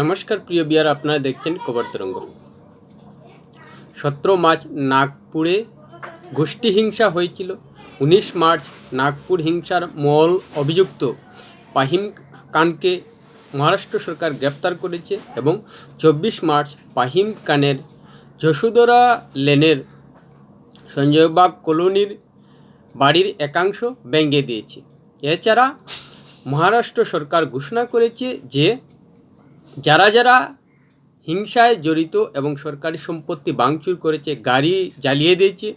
নমস্কার, প্রিয় বিয়ার, আপনারা দেখছেন কবর তরঙ্গ। সতেরো মার্চ নাগপুরে গোষ্ঠী হিংসা হয়েছিল। উনিশ মার্চ নাগপুর হিংসার মল অভিযুক্ত পাহিম খানকে মহারাষ্ট্র সরকার গ্রেপ্তার করেছে এবং চব্বিশ মার্চ পাহিম খানের যশোদরা লেনের সঞ্জয়বাগ কলোনির বাড়ির একাংশ ভেঙে দিয়েছে। এছাড়া মহারাষ্ট্র সরকার ঘোষণা করেছে যে যারা যারা হিংসায় জড়িত এবং সরকারি সম্পত্তি ভাঙচুর করেছে, গাড়ি জ্বালিয়ে দিয়েছে,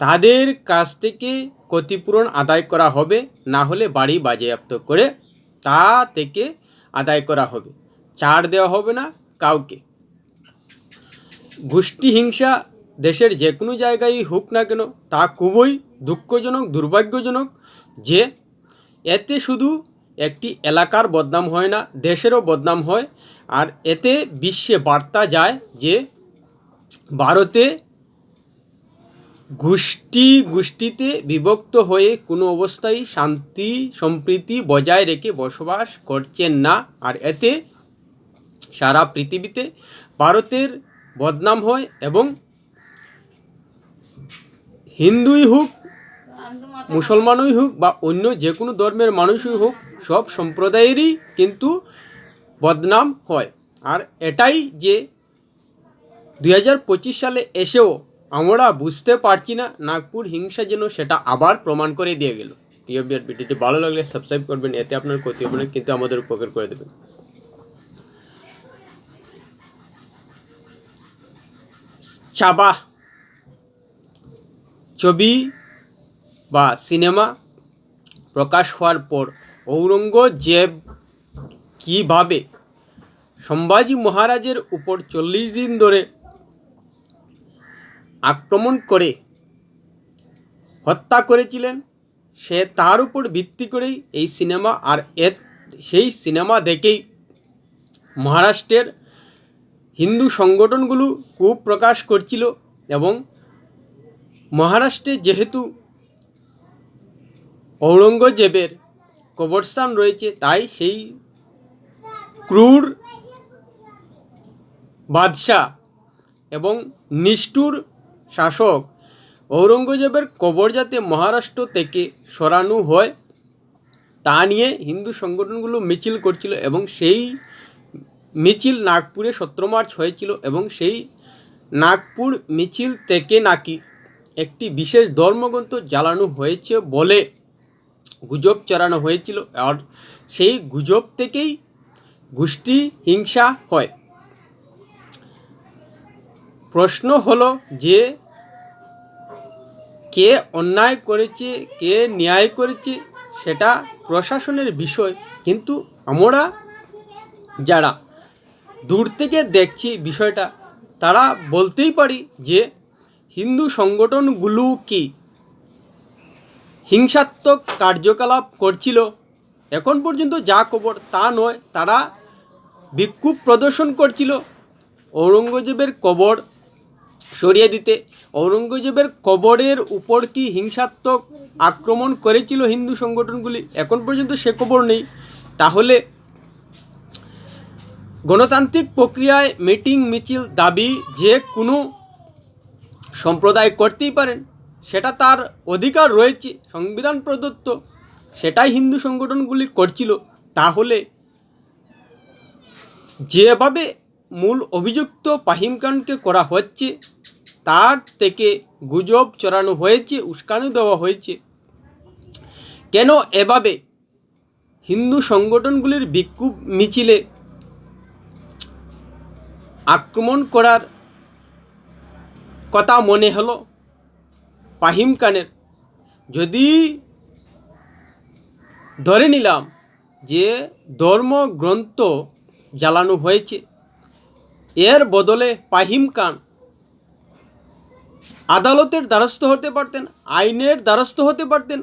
তাদের কাছ থেকে ক্ষতিপূরণ আদায় করা হবে, না হলে বাড়ি বাজেয়াপ্ত করে তা থেকে আদায় করা হবে। ছাড় দেওয়া হবে না কাউকে। গোষ্ঠী হিংসা দেশের যে কোনো জায়গায় হোক না কেন, তা খুবই দুঃখজনক, দুর্ভাগ্যজনক যে এতে শুধু একটি এলাকার বদনাম হয় না, দেশেরও বদনাম হয়। আর এতে বিশ্বে বার্তা যায় যে ভারতে গোষ্ঠী গোষ্ঠীতে বিভক্ত হয়ে কোনো অবস্থায় শান্তি সম্প্রীতি বজায় রেখে বসবাস করছেন না। আর এতে সারা পৃথিবীতে ভারতের বদনাম হয় এবং হিন্দুই হোক, মুসলমানই হোক বা অন্য যে কোনো ধর্মের মানুষই হোক সব সম্প্রদায়েরই কিন্তু বদনাম হয়। আর এটাই যে দুই হাজার পঁচিশ সালে এসেও আমরা বুঝতে পারছি না, নাগপুর হিংসা যেন সেটা আবার প্রমাণ করে দিয়ে গেল। বিয়ার ভিডিওটি ভালো লাগলে সাবস্ক্রাইব করবেন, এতে আপনার ক্ষতি হবে কিন্তু আমাদের উপকার করে দেবেন। চাবা ছবি বা সিনেমা প্রকাশ হওয়ার পর ঔরঙ্গজেব কীভাবে সম্ভাজি মহারাজের উপর চল্লিশ দিন ধরে আক্রমণ করে হত্যা করেছিলেন, সে তার উপর ভিত্তি করেই এই সিনেমা আর এ, সেই সিনেমা দেখেই মহারাষ্ট্রের হিন্দু সংগঠনগুলো কূপ প্রকাশ করছিল এবং মহারাষ্ট্রে যেহেতু ঔরঙ্গজেবের কবরস্থান রয়েছে, তাই সেই ক্রূর বাদশাহ এবং নিষ্ঠুর শাসক ঔরঙ্গজেবের কবর যাতে মহারাষ্ট্র থেকে সরানো হয়, তা নিয়ে হিন্দু সংগঠনগুলো মিছিল করছিল এবং সেই মিছিল নাগপুরে সতেরো মার্চ হয়েছিল এবং সেই নাগপুর মিছিল থেকে নাকি একটি বিশেষ ধর্মগ্রন্থ জ্বালানো হয়েছে বলে গুজব চড়ানো হয়েছিল। আর সেই গুজব থেকেই গোষ্ঠী হিংসা হয়। প্রশ্ন হলো যে, কে অন্যায় করেছে, কে ন্যায় করেছে, সেটা প্রশাসনের বিষয়। কিন্তু আমরা যারা দূর থেকে দেখছি বিষয়টা, তারা বলতেই পারি যে, হিন্দু সংগঠনগুলো কি? হিংসাত্মক কার্যকলাপ করছিল। এখন পর্যন্ত যা খবর তা নয়, তারা বিক্ষোভ প্রদর্শন করছিল। ঔরঙ্গজেবের কবর সরিয়ে দিতে। ঔরঙ্গজেবের কবরের উপর কি হিংসাত্মক আক্রমণ করেছিল হিন্দু সংগঠনগুলি? এখন পর্যন্ত সে খবর নেই। তাহলে গণতান্ত্রিক প্রক্রিয়ায় মিটিং, মিছিল, দাবি যে কোনো সম্প্রদায় করতেই পারেন। সেটা তার অধিকার রয়েছে, সংবিধান প্রদত্ত, সেটাই হিন্দু সংগঠনগুলি করছিল। তাহলে যেভাবে মূল অভিযুক্ত পাহিম খানকে করা হচ্ছে, তার থেকে গুজব চড়ানো হয়েছে, উস্কানি দেওয়া হয়েছে। কেন এভাবে হিন্দু সংগঠনগুলির বিক্ষোভ মিছিলে আক্রমণ করার কথা মনে হলো? পাহিম খানের। যদি ধরে নিলাম যে ধর্মগ্রন্থ জ্বালানো হয়েছে, এর বদলে পাহিম খান আদালতের দ্বারস্থ হতে পারতেন, আইনের দ্বারস্থ হতে পারতেন,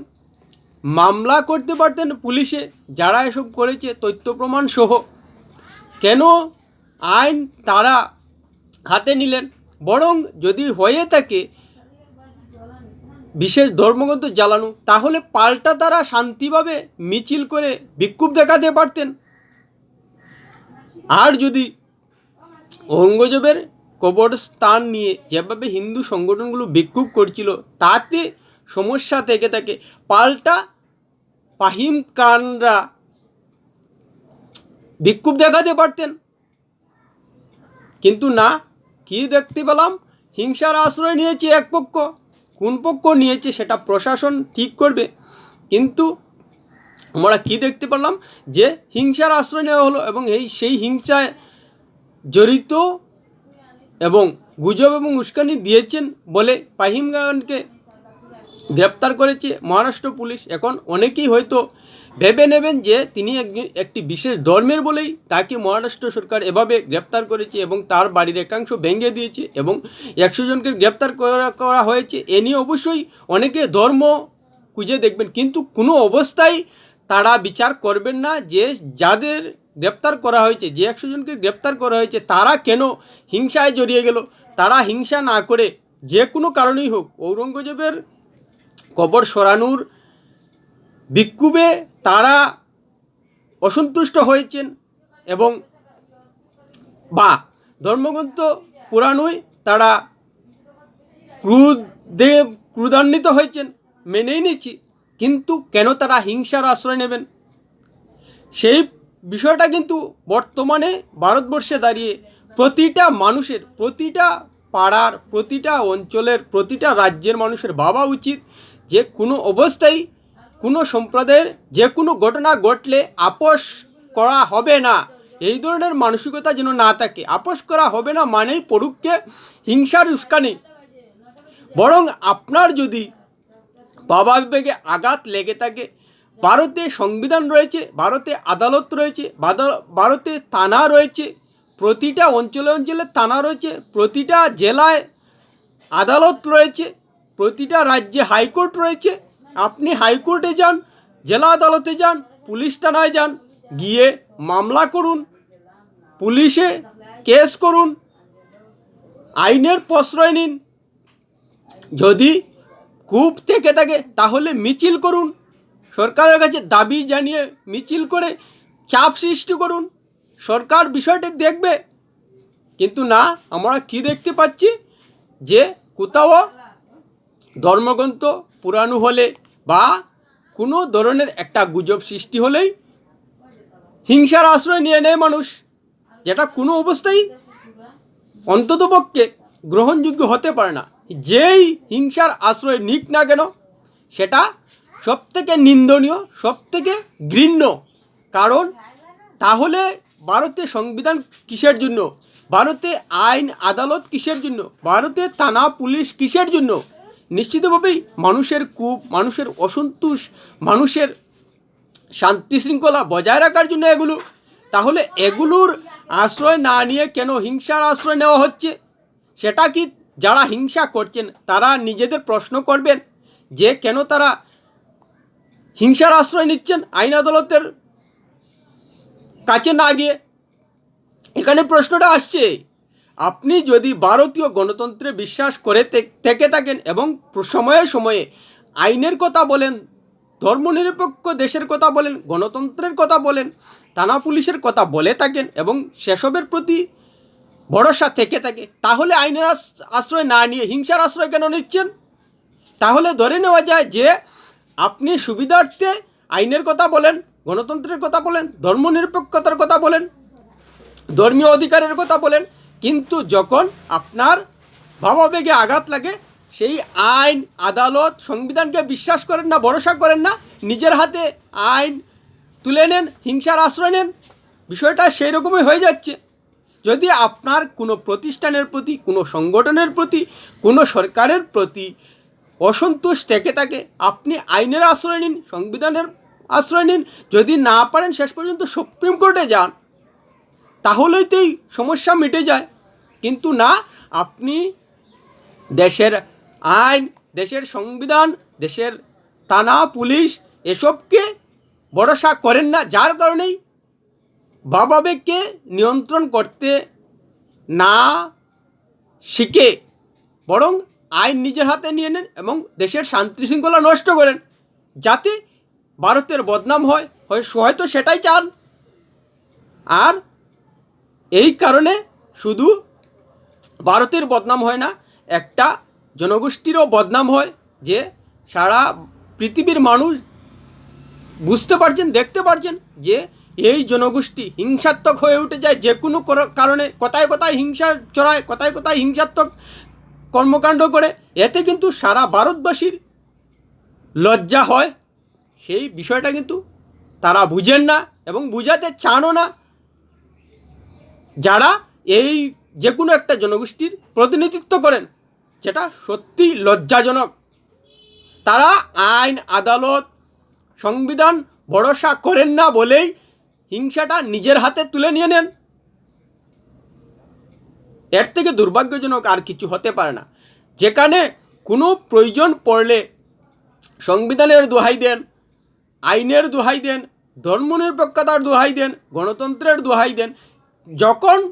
মামলা করতে পারতেন পুলিশে, যারা এসব করেছে, তথ্য প্রমাণ সহ। কেন আইন তারা হাতে নিলেন? বরং যদি হয়ে থাকে বিশেষ ধর্মগ্রন্থ জ্বালানো, তাহলে পাল্টা তারা শান্তিভাবে মিছিল করে বিক্ষোভ দেখাতে পারতেন। আর যদি ঔরঙ্গজেবের কবরস্থান নিয়ে যেভাবে হিন্দু সংগঠনগুলো বিক্ষোভ করছিল, তাতে সমস্যা থেকে থাকে। পাল্টা পাহিম কানরা বিক্ষোভ দেখাতে পারতেন। কিন্তু না, কি দেখতে পেলাম? হিংসার আশ্রয় নিয়েছে এক পক্ষ। কোন পক্ষ নিয়েছে সেটা প্রশাসন ঠিক করবে। কিন্তু আমরা কি দেখতে পারলাম যে হিংসার আশ্রয় নেওয়া হলো এবং এই সেই হিংসায় জড়িত এবং গুজব এবং উস্কানি দিয়েছেন বলে পাহিম খানকে গ্রেপ্তার করেছে মহারাষ্ট্র পুলিশ। এখন অনেকেই হয়তো ভেবে নেবেন যে তিনি একটি বিশেষ ধর্মের বলেই তাকে মহারাষ্ট্র সরকার এভাবে গ্রেপ্তার করেছে এবং তার বাড়ির একাংশ ভেঙে দিয়েছে এবং একশো জনকে গ্রেপ্তার করা হয়েছে। এ নিয়ে অবশ্যই অনেকে ধর্ম খুঁজে দেখবেন, কিন্তু কোনো অবস্থায় তারা বিচার করবেন না যে যাদের গ্রেপ্তার করা হয়েছে, যে একশো জনকে গ্রেপ্তার করা হয়েছে, তারা কেন হিংসায় জড়িয়ে গেল? তারা হিংসা না করে যে কোনো কারণেই হোক, ঔরঙ্গজেবের কবর সরানোর বিক্ষোভে তারা অসন্তুষ্ট হয়েছেন এবং বা ধর্মগ্রন্থ পুরাণই তারা ক্রুদে ক্রুদান্বিত হয়েছেন, মেনেই নিচ্ছি কিন্তু কেন তারা হিংসার আশ্রয় নেবেন? সেই বিষয়টা কিন্তু বর্তমানে ভারতবর্ষে দাঁড়িয়ে প্রতিটা মানুষের, প্রতিটা পাড়ার, প্রতিটা অঞ্চলের, প্রতিটা রাজ্যের মানুষের ভাবা উচিত যে কোনো অবস্থায় কোনো সম্প্রদায়ের যে কোনো ঘটনা ঘটলে আপোষ করা হবে না। এই ধরনের মানসিকতা যেন না থাকে। আপোষ করা হবে না মানেই পড়ুককে হিংসার উস্কানি। বরং আপনার যদি বাবা বিবেকে আঘাত লেগে থাকে, ভারতে সংবিধান রয়েছে, ভারতে আদালত রয়েছে ভারতে থানা রয়েছে, প্রতিটা অঞ্চলে অঞ্চলে থানা রয়েছে, প্রতিটা জেলায় আদালত রয়েছে, প্রতিটা রাজ্যে হাইকোর্ট রয়েছে আপনি হাইকোর্টে যান, জেলা আদালতে যান, পুলিশ থানায় যান, গিয়ে মামলা করুন, পুলিশে কেস করুন, আইনের প্রশ্রয় নিন। যদি কূপ থেকে থাকে, তাহলে মিছিল করুন। সরকারের কাছে দাবি জানিয়ে মিছিল করে চাপ সৃষ্টি করুন। সরকার বিষয়টি দেখবে। কিন্তু না, আমরা কি দেখতে পাচ্ছি? যে কোথাও ধর্মগ্রন্থ পুরানো হলে বা কোনো ধরনের একটা গুজব সৃষ্টি হলেই হিংসার আশ্রয় নিয়ে নেয় মানুষ, যেটা কোনো অবস্থায় অন্ততপক্ষে গ্রহণযোগ্য হতে পারে না। যেই হিংসার আশ্রয় নিক না কেন, সেটা সবথেকে নিন্দনীয়, সবথেকে ঘৃণ্য। কারণ তাহলে ভারতে সংবিধান কিসের জন্য? ভারতে আইন, আদালত কিসের জন্য? ভারতে থানা, পুলিশ কিসের জন্য? নিশ্চিতভাবেই মানুষের কূপ, মানুষের অসন্তোষ, মানুষের শান্তি শৃঙ্খলা বজায় রাখার জন্য এগুলো। তাহলে এগুলোর আশ্রয় না নিয়ে কেন হিংসার আশ্রয় নেওয়া হচ্ছে? সেটা কি যারা হিংসা করছেন, তারা নিজেদের প্রশ্ন করবেন যে কেন তারা হিংসার আশ্রয় নিচ্ছেন আইন আদালতের কাছে না গিয়ে? এখানে প্রশ্নটা আসছে আপনি যদি ভারতীয় গণতন্ত্রে বিশ্বাস করে থেকে থাকেন এবং সময়ে সময়ে আইনের কথা বলেন, ধর্মনিরপেক্ষ দেশের কথা বলেন, গণতন্ত্রের কথা বলেন, থানা পুলিশের কথা বলে থাকেন এবং সেসবের প্রতি ভরসা থেকে থাকে, তাহলে আইনের আশ্রয় না নিয়ে হিংসার আশ্রয় কেন নিচ্ছেন? তাহলে ধরে নেওয়া যায় যে আপনি সুবিধার্থে আইনের কথা বলেন, গণতন্ত্রের কথা বলেন, ধর্মনিরপেক্ষতার কথা বলেন, ধর্মীয় অধিকারের কথা বলেন কিন্তু যখন আপনার ভাবাবেগে আঘাত লাগে, সেই আইন, আদালত, সংবিধানকে বিশ্বাস করেন না, ভরসা করেন না, নিজের হাতে আইন তুলে নেন, হিংসার আশ্রয় নেন, বিষয়টা সেই রকমই হয়ে যাচ্ছে। যদি আপনার কোনো প্রতিষ্ঠানের প্রতি, কোনো সংগঠনের প্রতি, কোনো সরকারের প্রতি অসন্তোষ থেকে থাকে, আপনি আইনের আশ্রয় নিন, সংবিধানের আশ্রয় নিন, যদি না পারেন, শেষ পর্যন্ত সুপ্রিম কোর্টে যান। তাহলেই তো সমস্যা মিটে যায়। কিন্তু না, আপনি দেশের আইন, দেশের সংবিধান, দেশের থানা, পুলিশ এসবকে ভরসা করেন না, যার কারণেই বাবাবেগকে নিয়ন্ত্রণ করতে না শিখে বরং আইন নিজের হাতে নিয়ে নেন এবং দেশের শান্তি শৃঙ্খলা নষ্ট করেন, যাতে ভারতের বদনাম হয় হয়তো সেটাই চান। আর এই কারণে শুধু ভারতের বদনাম হয় না, একটা জনগোষ্ঠীরও বদনাম হয় যে সারা পৃথিবীর মানুষ বুঝতে পারছেন, দেখতে পারছেন যে এই জনগোষ্ঠী হিংসাত্মক হয়ে উঠে যায় যে কোনো কারণে। কোথায় কোথায় হিংসা চড়ায় কোথায় কোথায় হিংসাত্মক কর্মকাণ্ড করে, এতে কিন্তু সারা ভারতবাসীর লজ্জা হয়। সেই বিষয়টা কিন্তু তারা বুঝেন না এবং বুঝাতে চানও না। যারা এই যে কোনো একটা জনগোষ্ঠীর প্রতিনিধিত্ব করেন, যেটা সত্যি লজ্জাজনক। তারা আইন, আদালত, সংবিধান ভরসা করেন না বলেই হিংসাটা নিজের হাতে তুলে নিয়ে নেন। এর থেকে দুর্ভাগ্যজনক আর কিছু হতে পারে না। যেখানে কোনো প্রয়োজন পড়লে সংবিধানের দোহাই দেন, আইনের দোহাই দেন, ধর্মনিরপেক্ষতার দোহাই দেন, গণতন্ত্রের দোহাই দেন যখন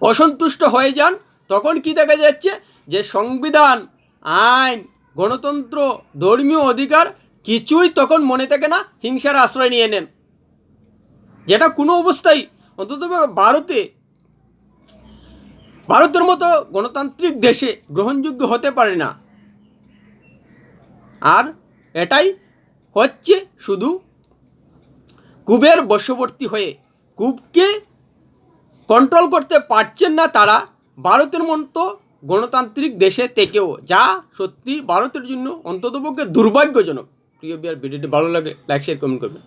অসন্তুষ্ট হয়ে যান, তখন কি দেখা যাচ্ছে? যে সংবিধান, আইন, গণতন্ত্র, ধর্মীয় অধিকার কিছুই তখন মনে থাকে না, হিংসার আশ্রয় নিয়ে নেন। যেটা কোনো অবস্থায় অন্তত ভারতে, ভারতের মতো গণতান্ত্রিক দেশে গ্রহণযোগ্য হতে পারে না। আর এটাই হচ্ছে শুধু কুবের বশবর্তী হয়ে, কুবকে কন্ট্রোল করতে পারছেন না তারা, ভারতের মতো গণতান্ত্রিক দেশে থেকেও, যা সত্যি ভারতের জন্য অন্ততপক্ষে দুর্ভাগ্যজনক। প্রিয় বিয়ার ভিডিওটি ভালো লাগে লাইক শেয়ার কমেন্ট করবেন।